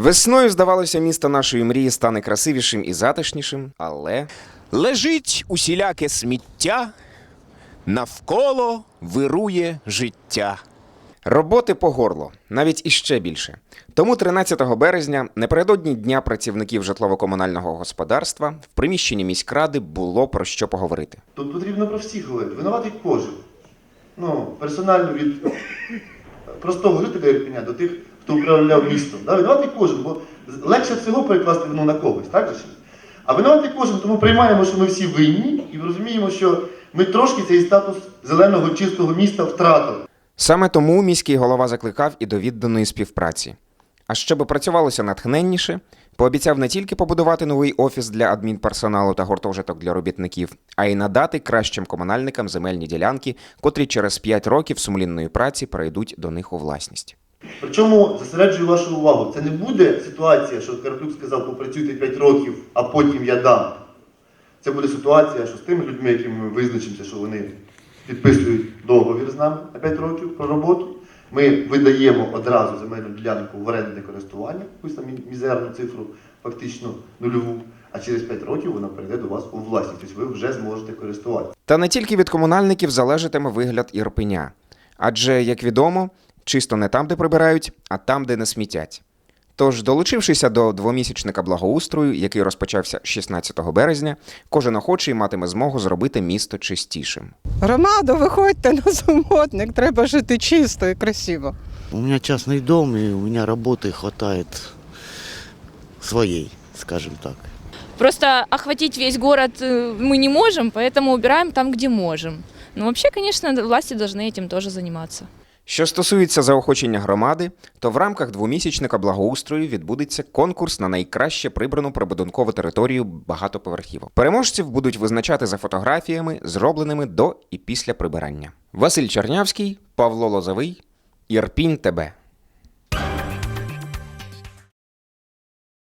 Весною, здавалося, місто нашої мрії стане красивішим і затишнішим, але Лежить усіляке сміття, навколо вирує життя. роботи по горло, навіть іще більше. Тому 13 березня, напередодні Дня працівників житлово-комунального господарства, в приміщенні міськради було про що поговорити. Тут потрібно про всіх говорити. Винуватий кожен. Ну, персонально від простого жителя Ірпеня до тих, хто управляв містом. Да? Винуватий кожен, бо легше всього перекласти вину на когось, так же? А винуватий кожен, тому приймаємо, що ми всі винні і розуміємо, що ми трошки цей статус зеленого чистого міста втратили. Саме тому міський голова закликав і до відданої співпраці. А щоб працювалося натхненніше, пообіцяв не тільки побудувати новий офіс для адмінперсоналу та гуртожиток для робітників, а й надати кращим комунальникам земельні ділянки, котрі через 5 років сумлінної праці перейдуть до них у власність. Причому зосереджую вашу увагу, це не буде ситуація, що Карплюк сказав, попрацюйте 5 років, а потім я дам. Це буде ситуація, що з тими людьми, якими ми визначимося, що вони підписують договір з нами на 5 років про роботу. Ми видаємо одразу земельну ділянку в орендне користування, якусь там мізерну цифру, фактично нульову, а через 5 років вона перейде до вас у власність. Тобто ви вже зможете користуватися. Та не тільки від комунальників залежатиме вигляд Ірпеня. Адже, як відомо, чисто не там, де прибирають, а там, де не смітять. Тож, долучившися до двомісячника благоустрою, який розпочався 16 березня, кожен охочий матиме змогу зробити місто чистішим. Громада, виходьте на суботник, треба жити чисто і красиво. У меня частный дом, и у меня работы хватает своей, скажем так. Просто охватить весь город э, мы не можем, поэтому убираем там, где можем. Но вообще, конечно, власти должны этим тоже заниматься. Що стосується заохочення громади, то в рамках двомісячника благоустрою відбудеться конкурс на найкраще прибрану прибудинкову територію багатоповерхівок. Переможців будуть визначати за фотографіями, зробленими до і після прибирання. Василь Чернявський, Павло Лозовий, Ірпінь ТБ.